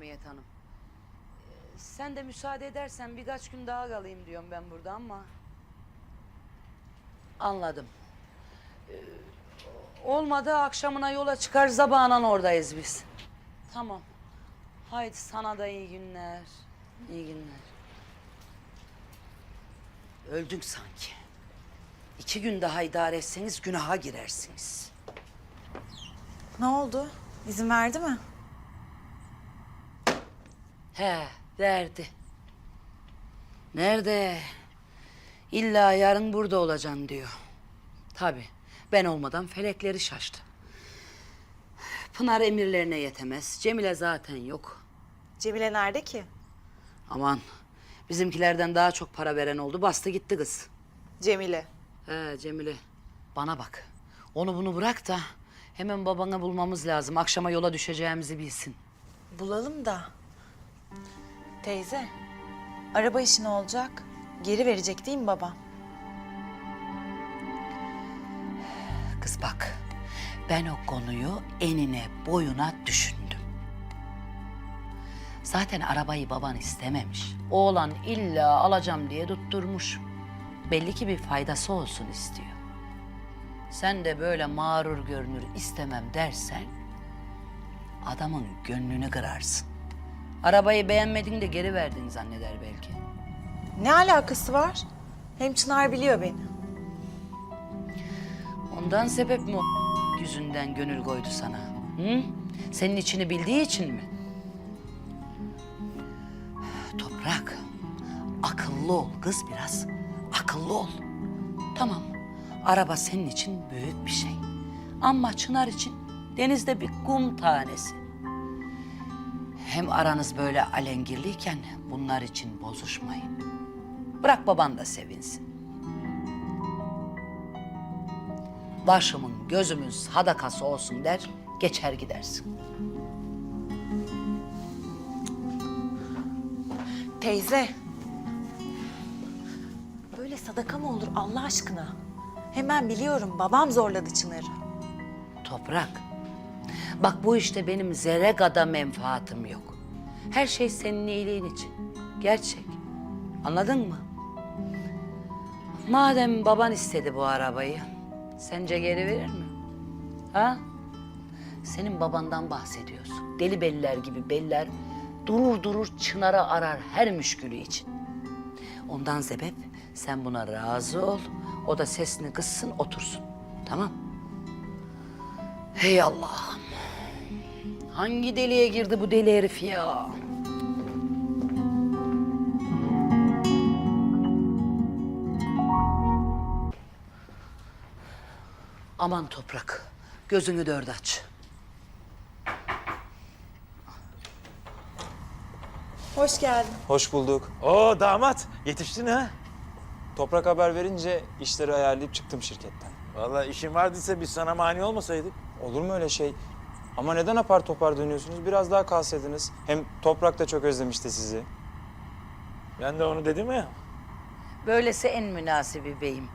Hamiyet Hanım. Sen de müsaade edersen birkaç gün daha kalayım diyorum ben burada ama... Anladım. Ee, olmadı akşamına yola çıkar sabahından oradayız biz. Tamam. Haydi sana da iyi günler. İyi günler. Öldün sanki. İki gün daha idare etseniz günaha girersiniz. Ne oldu? İzin verdi mi? He, verdi. Nerede? İlla yarın burada olacaksın diyor. Tabii, ben olmadan felekleri şaştı. Pınar emirlerine yetemez. Cemile zaten yok. Cemile nerede ki? Aman, bizimkilerden daha çok para veren oldu. Bastı gitti kız. Cemile. He Cemile, bana bak. Onu bunu bırak da hemen babana bulmamız lazım. Akşama yola düşeceğimizi bilsin. Bulalım da. Teyze, araba işi ne olacak? Geri verecek değil mi babam? Kız bak, ben o konuyu enine boyuna düşündüm. Zaten arabayı baban istememiş. Oğlan illa alacağım diye tutturmuş. Belli ki bir faydası olsun istiyor. Sen de böyle mağrur görünür istemem dersen... ...adamın gönlünü kırarsın. Arabayı beğenmedin de geri verdin zanneder belki. Ne alakası var? Hem Çınar biliyor beni. Ondan sebep mi o yüzünden gönül koydu sana? Hı? Senin içini bildiği için mi? Toprak, akıllı ol kız biraz. Akıllı ol. Tamam, araba senin için büyük bir şey. Ama Çınar için denizde bir kum tanesi. Hem aranız böyle alengirliyken bunlar için bozuşmayın. Bırak baban da sevinsin. başımın gözümün sadakası olsun der, geçer gidersin. Teyze. Böyle sadaka mı olur Allah aşkına? Hemen biliyorum babam zorladı Çınar'ı. Toprak, bak bu işte benim zerre kadar menfaatim yok. Her şey senin iyiliğin için. Gerçek. Anladın mı? Madem baban istedi bu arabayı, sence geri verir mi? Ha? Senin babandan bahsediyorsun. Deli beller gibi beller durur durur çınara arar her müşkülü için. Ondan sebep sen buna razı ol. O da sesini kıssın otursun. Tamam? Hey Allah'ım. Hangi deliğe girdi bu deli herif ya? Aman toprak. Gözünü dört aç. Hoş geldin. Hoş bulduk. Oo damat yetiştin ha. Toprak haber verince işleri ayarlayıp çıktım şirketten. Vallahi işin vardıysa biz sana mani olmasaydık. Olur mu öyle şey? Ama neden apar topar dönüyorsunuz? Biraz daha kalsaydınız. Hem Toprak da çok özlemişti sizi. Ben de onu dedim ya. Böylesi en münasibi beyim.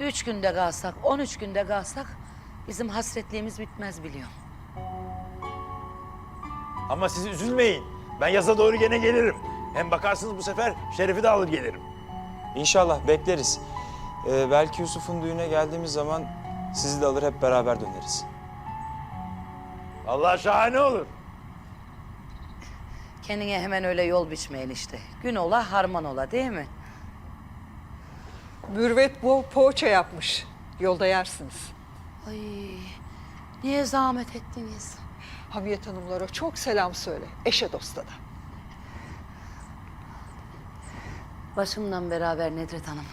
Üç günde kalsak, on üç günde kalsak bizim hasretliğimiz bitmez biliyorum. Ama siz üzülmeyin. Ben yaza doğru gene gelirim. Hem bakarsınız bu sefer Şerif'i de alır gelirim. İnşallah bekleriz. Ee, belki Yusuf'un düğüne geldiğimiz zaman sizi de alır hep beraber döneriz. Allah şahane olur. Kendine hemen öyle yol biçmeyin işte. Gün ola harman ola değil mi? Mürvet bu poğaça yapmış. Yolda yersiniz. Ay niye zahmet ettiniz? Hamiyet Hanımlara çok selam söyle. Eşe dosta da. Başımdan beraber Nedret Hanım.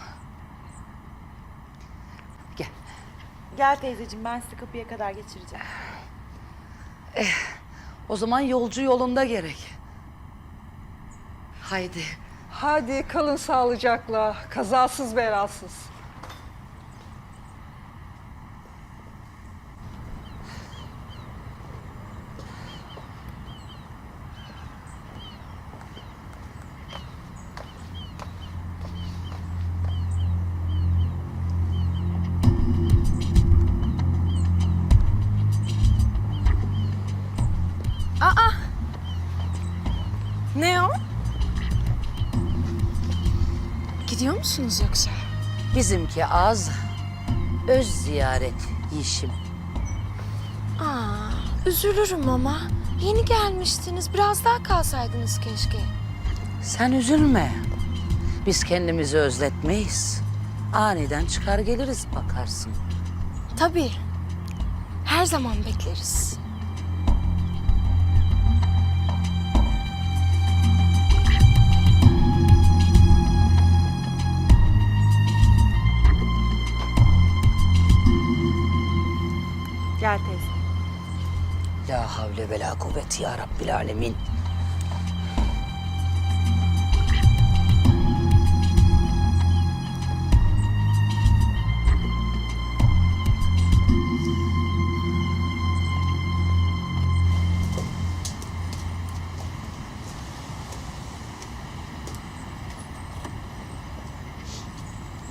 Gel. Gel teyzeciğim ben sizi kapıya kadar geçireceğim. O zaman yolcu yolunda gerek. Haydi. Hadi kalın sağlıcakla. Kazasız belasız. Gidiyor musunuz yoksa? Bizimki az, öz ziyaret Yeşim. Aa, üzülürüm ama. Yeni gelmiştiniz. Biraz daha kalsaydınız keşke. Sen üzülme. Biz kendimizi özletmeyiz. Aniden çıkar geliriz bakarsın. Tabii. Her zaman bekleriz. Gel teyze. La havle ve la kuvveti ya Rabbil alemin.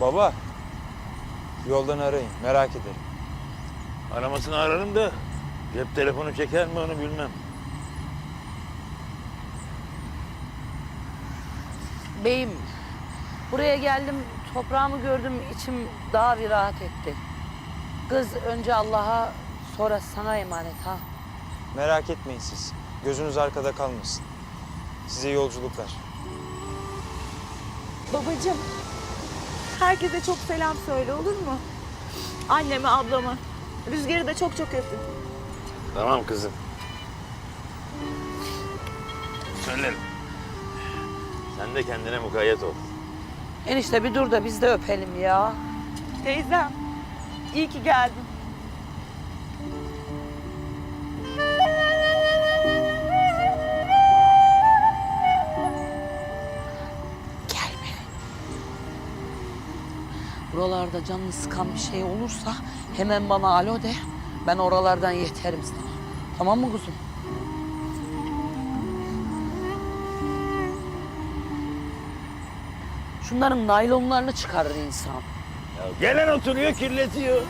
Baba, yoldan arayın. Merak ederim. Aramasını ararım da cep telefonu çeker mi onu bilmem. Beyim, buraya geldim, toprağımı gördüm, içim daha bir rahat etti. Kız önce Allah'a, sonra sana emanet ha. Merak etmeyin siz. Gözünüz arkada kalmasın. Size yolculuklar. Babacığım, herkese çok selam söyle olur mu? Anneme, ablama. Rüzgar'ı da çok çok öpün. Tamam kızım. Söylerim. Sen de kendine mukayyet ol. Enişte bir dur da biz de öpelim ya. Teyzem, iyi ki geldin. Buralarda canını sıkan bir şey olursa hemen bana alo de. Ben oralardan yeterim sana. Tamam mı kuzum? Şunların naylonlarını çıkarır insan. Ya gelen oturuyor kirletiyor.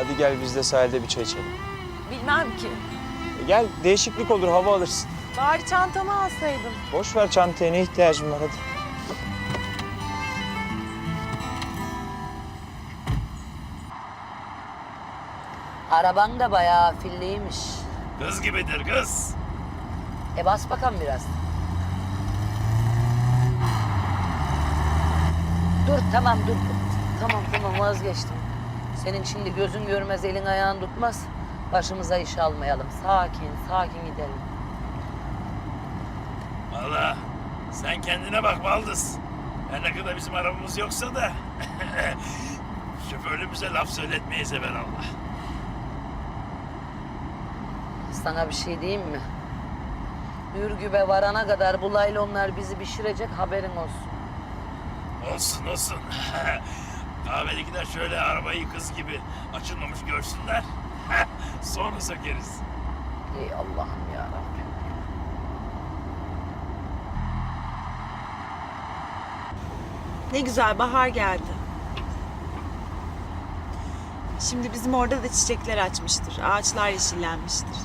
Hadi gel biz de sahilde bir çay içelim. Bilmem ki. E gel, değişiklik olur, hava alırsın. Bari çantamı alsaydım. Boş ver çantaya, ne ihtiyacın var hadi. Araban da bayağı filliymiş. Kız gibidir kız. E bas bakalım biraz. Dur tamam dur. Tamam tamam vazgeçtim. Senin şimdi gözün görmez elin ayağın tutmaz. Başımıza iş almayalım. Sakin sakin gidelim. Valla sen kendine bak Baldız. Her ne kadar bizim arabamız yoksa da şoförlüğümüze laf söyletmeyiz Allah. Sana bir şey diyeyim mi? Ürgübe varana kadar bu laylonlar bizi pişirecek haberin olsun. Olsun olsun. Kahvedekiler şöyle arabayı kız gibi açılmamış görsünler. Sonra sökeriz. Ey Allah'ım ya Rabbim. Ne güzel bahar geldi. Şimdi bizim orada da çiçekler açmıştır. Ağaçlar yeşillenmiştir.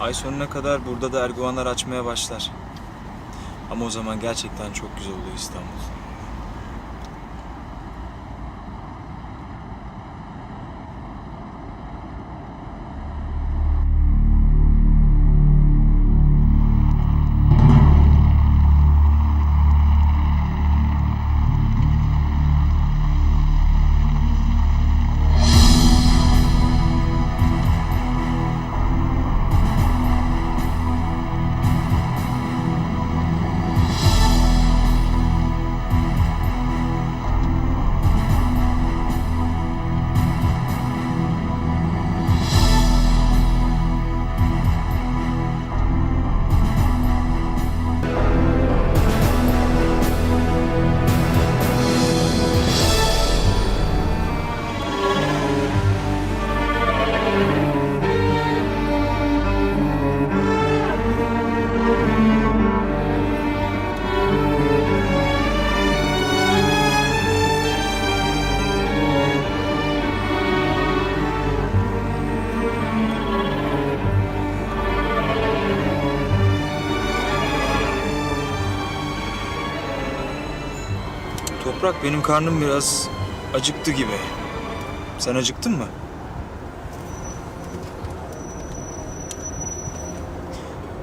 Ay sonuna kadar burada da erguvanlar açmaya başlar. Ama o zaman gerçekten çok güzel oluyor İstanbul. Benim karnım biraz acıktı gibi. Sen acıktın mı?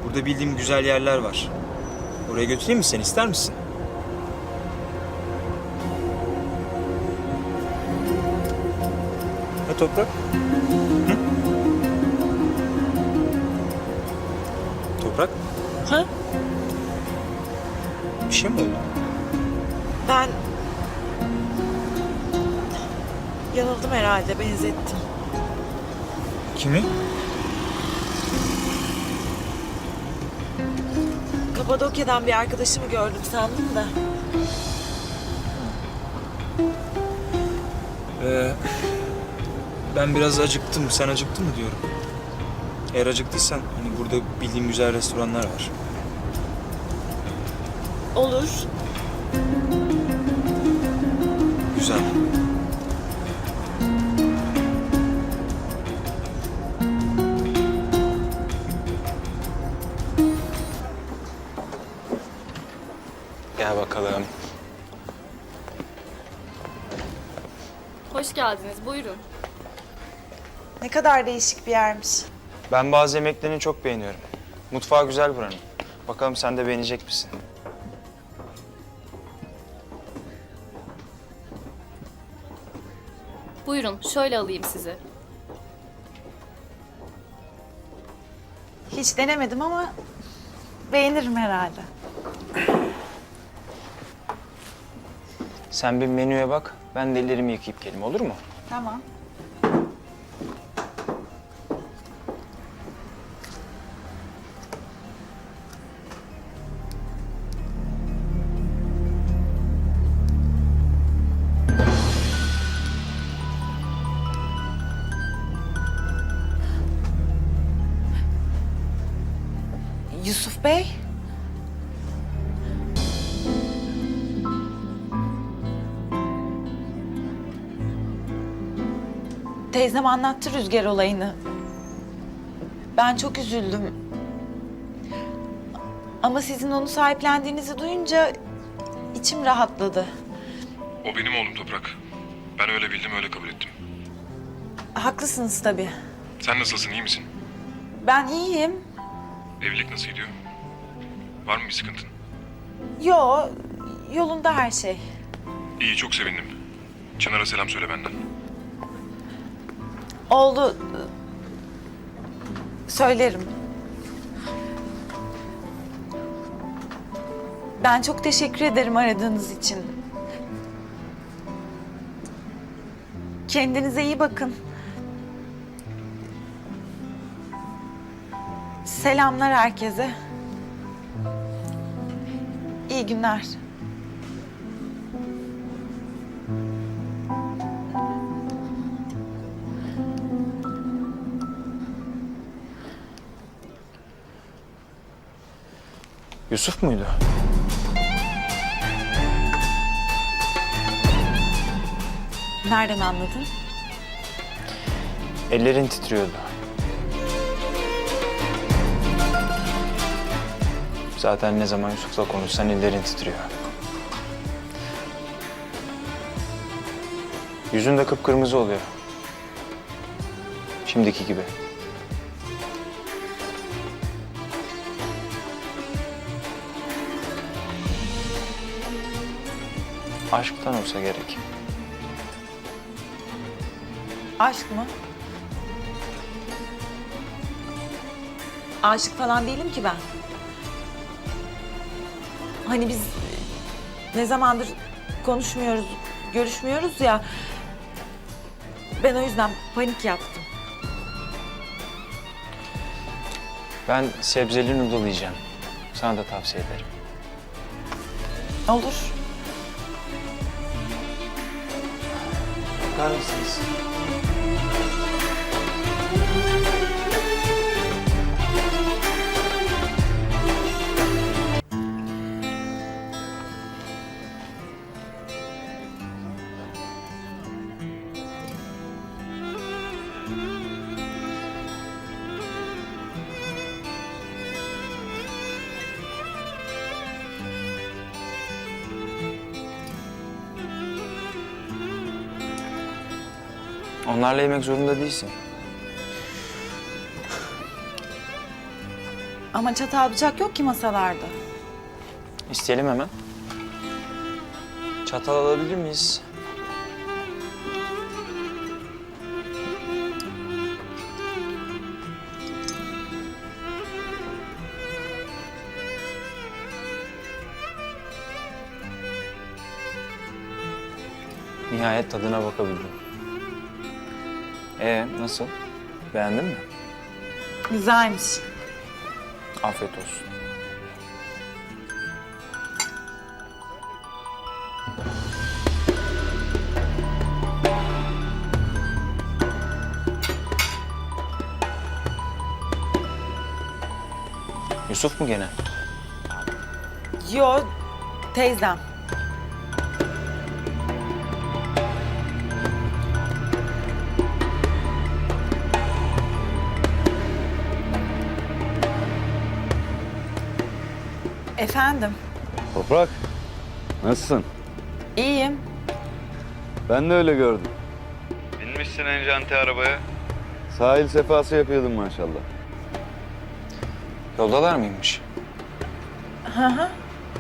Burada bildiğim güzel yerler var. Oraya götüreyim mi seni ister misin? Ha Toprak? Hı? Toprak? Ha? Bir şey mi oldu? Ben... Yanıldım herhalde, benzettim. Kimi? Kapadokya'dan bir arkadaşımı gördüm sandım da. Ee, ben biraz acıktım. Sen acıktın mı diyorum. Eğer acıktıysan hani burada bildiğim güzel restoranlar var. Olur. Güzel. Bakalım. Hoş geldiniz. Buyurun. Ne kadar değişik bir yermiş. Ben bazı yemeklerini çok beğeniyorum. Mutfağı güzel buranın. Bakalım sen de beğenecek misin? Buyurun. Şöyle alayım sizi. Hiç denemedim ama beğenirim herhalde. Sen bir menüye bak. Ben de ellerimi yıkayıp geleyim olur mu? Tamam. Teyzem anlattı Rüzgar olayını. Ben çok üzüldüm. Ama sizin onu sahiplendiğinizi duyunca içim rahatladı. O benim oğlum Toprak. Ben öyle bildim öyle kabul ettim. Haklısınız tabii. Sen nasılsın iyi misin? Ben iyiyim. Evlilik nasıl gidiyor? Var mı bir sıkıntın? Yo, yolunda her şey. İyi çok sevindim. Çınar'a selam söyle benden. Oldu. Söylerim. Ben çok teşekkür ederim aradığınız için. Kendinize iyi bakın. Selamlar herkese. İyi günler. Yusuf muydu? Nereden anladın? Ellerin titriyordu. Zaten ne zaman Yusuf'la konuşsan ellerin titriyor. Yüzün de kıpkırmızı oluyor. Şimdiki gibi. Aşktan olsa gerek. Aşk mı? Aşık falan değilim ki ben. Hani biz ne zamandır konuşmuyoruz, görüşmüyoruz ya. Ben o yüzden panik yaptım. Ben sebzeli noodle yiyeceğim. Sana da tavsiye ederim. Olur. bakar mısınız? Onlarla yemek zorunda değilsin. Ama çatal bıçak yok ki masalarda. İsteyelim hemen. Çatal alabilir miyiz? Nihayet tadına bakabildim. Ee nasıl? Beğendin mi? Güzelmiş. Afiyet olsun. Yusuf mu gene? Yo, teyzem. Efendim, Toprak, nasılsın? iyiyim. Ben de öyle gördüm. Binmişsin enjanti arabaya. Sahil sefası yapıyordun maşallah. Yoldalar mıymış?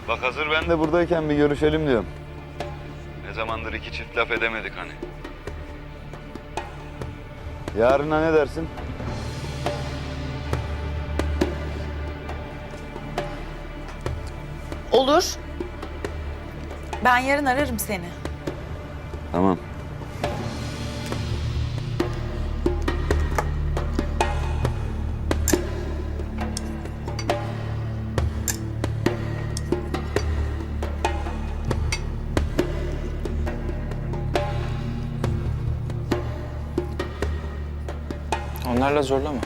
Bak hazır ben de buradayken bir görüşelim diyorum. Ne zamandır iki çift laf edemedik hani. Yarına ne dersin? Olur. Ben yarın ararım seni. Tamam. Onlarla zorlama.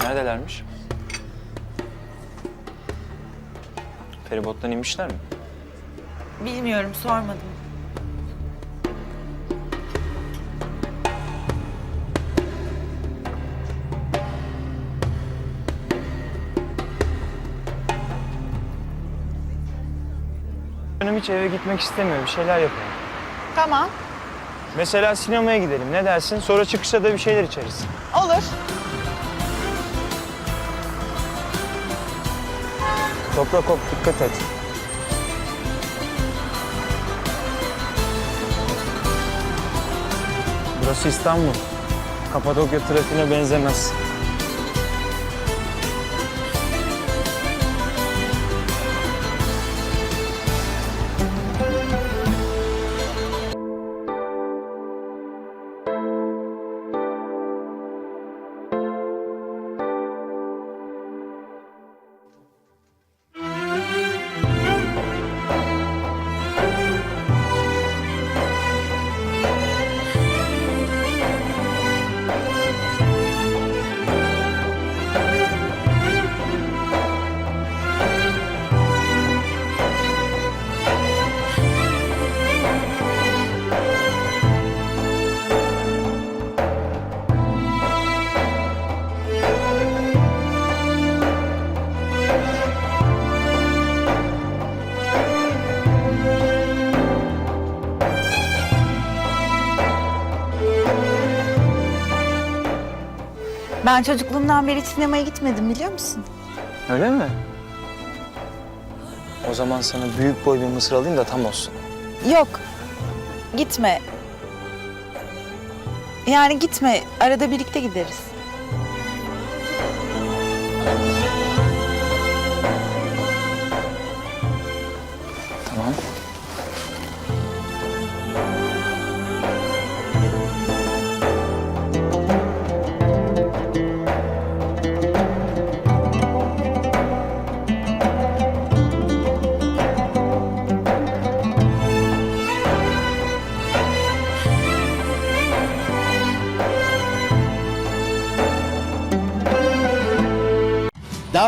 Neredelermiş? Feribottan inmişler mi? Bilmiyorum, sormadım. Canım hiç eve gitmek istemiyor. Bir şeyler yapalım. Tamam, Mesela sinemaya gidelim. Ne dersin? Sonra çıkışta da bir şeyler içeriz. olur. Toprak hop dikkat et. Burası İstanbul. Kapadokya trafiğine benzemez. Ben çocukluğumdan beri sinemaya gitmedim biliyor musun? Öyle mi? O zaman sana büyük boy bir mısır alayım da tam olsun. Yok, gitme. Yani gitme, arada birlikte gideriz.